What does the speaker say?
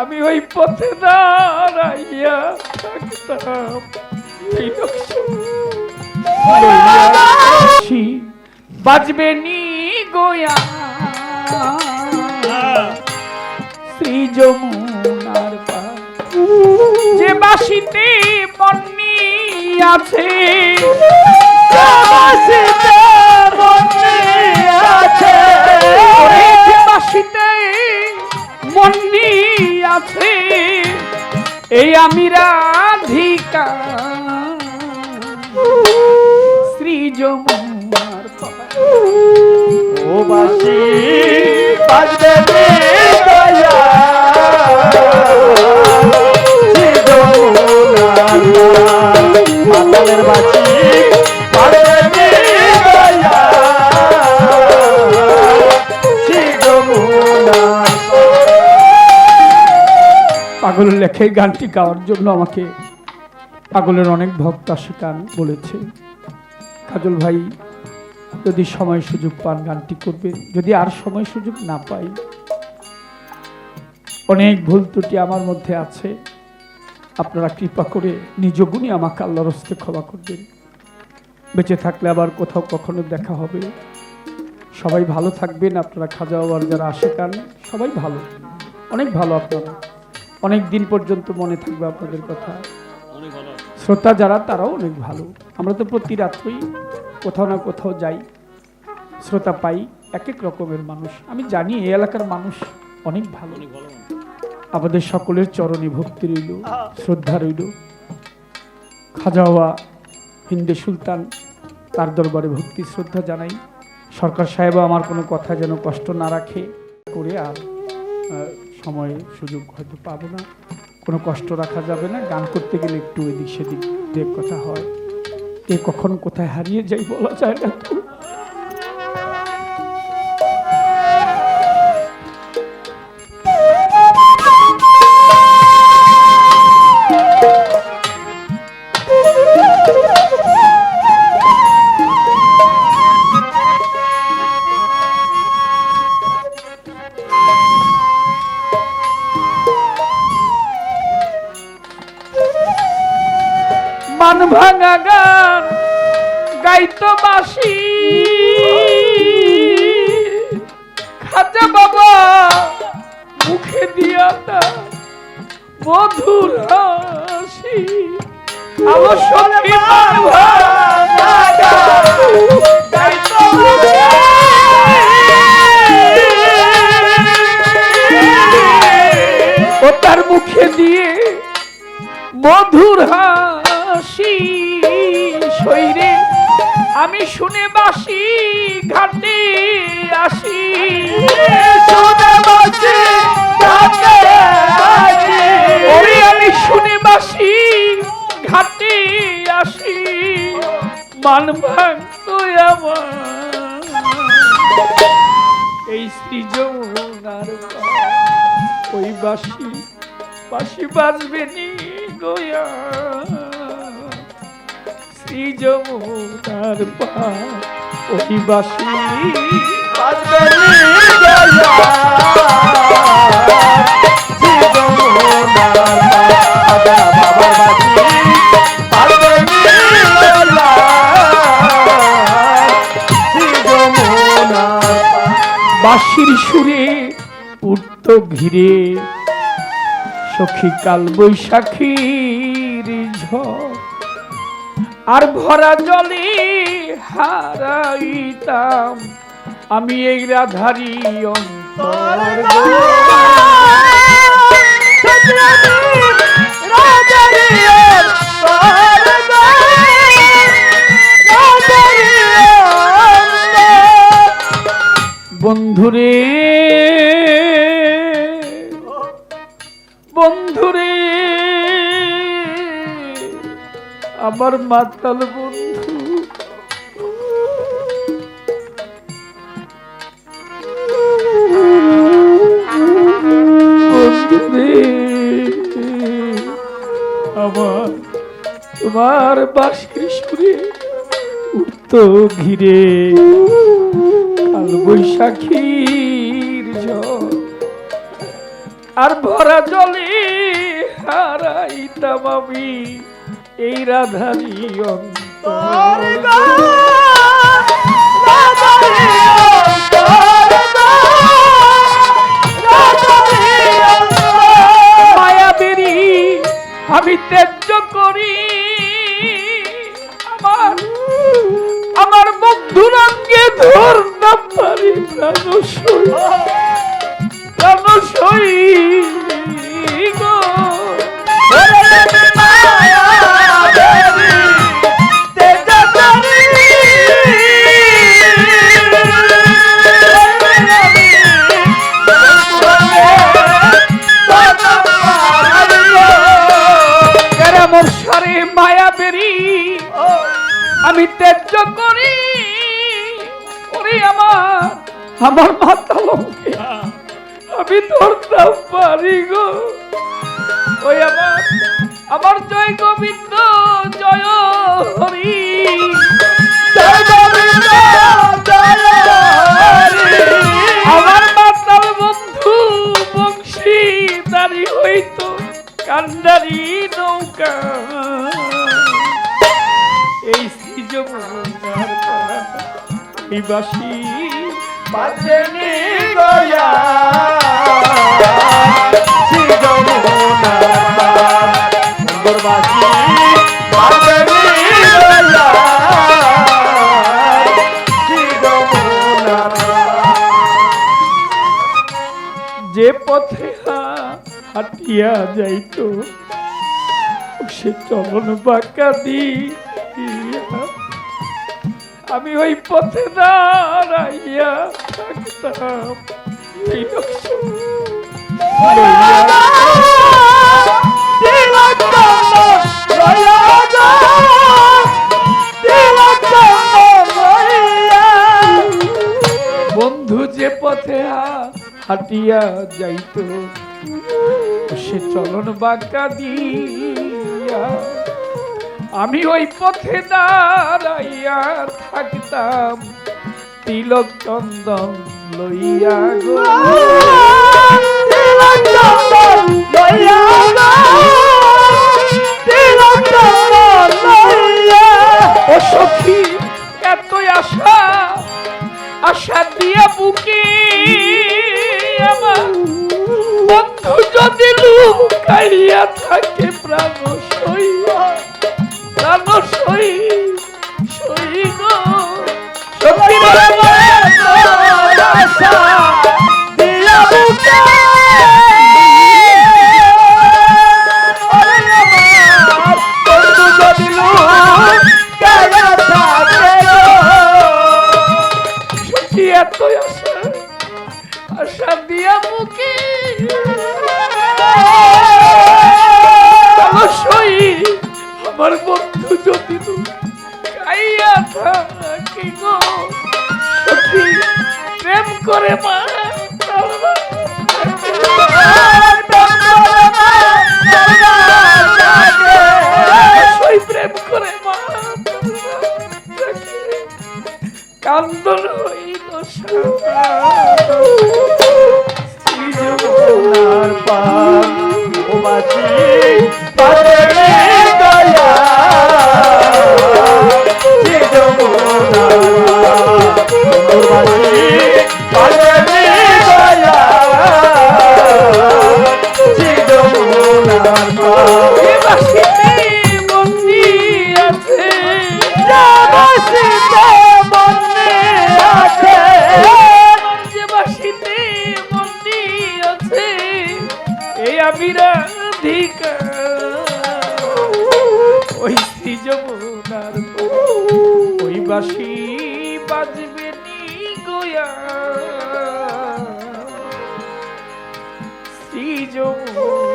আমি ওই পথে দাঁড়াইয়া থাকতাম। বাজবে নি গোয়া শ্রী যমুনার যে বাসিতে বন্নি আছে যে আছে এই আমি রাধিকা। শ্রী যমুনার ও বাসি বাজবে লেখে গানটি গাওয়ার জন্য আমাকে পাগলের অনেক ভক্ত আসে গান বলেছে। কাজল ভাই, যদি সময় সুযোগ পান গানটি করবেন যদি আর সময় সুযোগ না পাই, অনেক ভুল ত্রুটি আমার মধ্যে আছে। আপনারা কৃপা করে নিজ গুণই আমাকে আল্লাহর হস্তে ক্ষমা করবেন। বেঁচে থাকলে আবার কোথাও কখনো দেখা হবে। সবাই ভালো থাকবেন। আপনারা খাজা বাবার যারা আশেকান, সবাই ভালো। অনেক ভালো আপনারা। অনেক দিন পর্যন্ত মনে থাকবে আপনাদের কথা। শ্রোতা যারা, তারাও অনেক ভালো। আমরা তো প্রতি রাত্রেই কোথাও না কোথাও যাই, শ্রোতা পাই এক এক রকমের মানুষ। আমি জানি এই এলাকার মানুষ অনেক ভালো। আমাদের সকলের চরণে ভক্তি রইল, শ্রদ্ধা রইল। খাজাওয়া হিন্দে সুলতান তার দরবারে ভক্তি, শ্রদ্ধা জানাই। সরকার সাহেব আমার কোনো কথা যেন কষ্ট না রাখে, করে আর সময় সুযোগ হয়তো পাবো না। কোনো কষ্ট রাখা যাবে না। গান করতে গেলে একটু এদিক সেদিক দেখ কথা হয়। কে কখন কোথায় হারিয়ে যাই বলা যায় না। মান ভাঙা গান গাইতো বাসি খাজা বাবা মুখে দিয়া মধুর হাসি। ও তার মুখে দিয়ে মধুর হাসি শৈরে আমি শুনে বাসি ঘাটে আসি। শুনে বাসি ঘাটে আমি শুনে বাসি ঘাটে আসি। মান ভাঙত আমার। এই শ্রী যমুনার পার, ওই বাসি বাসি বাজবে নি গোয়া বাজবে রে গয়া শ্রী যমুনার বাঁশির সুরে উঠত ঘিরে সখী কাল বৈশাখীর ঝড়। আর ভরা জলে হারাইতাম আমি এই রাধারি অন্তর বন্ধুরে বন্ধুরে আমার মাতাল বন্ধু। আমার তোমার বাঁশির সুরে ঘিরে কাল বৈশাখীর আর ভরা জলে হারাইতাম আমি এই রাধারি মায়াবেরি আমি ত্যায্য করি। আমার আমার বন্ধুর অঙ্গে ধর না পারি প্রাণ সই। প্রাণ সই। আমার আমার মাথা লঙ্কে আমি ধরতাম পারি গো। ওই আমার আমার জয় গোবিন্দ, জয় হরি। জয় গোবিন্দ, জয় হরি। বাসী বাজনি গয়া গয়া যে পথে হাঁটিয়া যাইতো সে চলন বাঁকা দিয়া আমি ওই পথে দাঁড়াইয়া থাকতাম। বন্ধু যে পথে হাঁটিয়া যাইতো সে চলন বাঁকা দিয়া আমি ওই পথে দাঁড়াইয়া থাকতাম। তিলক চন্দন লইয়া গো। ও সখী এতই আশা আশা দিয়া বুকে আমার। বন্ধু যদি লুকাইয়া থাকে প্রাণ সই প্রাণ সই সই গো। সখী যদি কাইয়া থাকি গো। সখী প্রেম করে মা। প্রেম করে মা। কান্দন হইল সারা। ওই শ্রী যমুনার ওই বাসি বাজবে নি গোয়া শ্রী যমুনার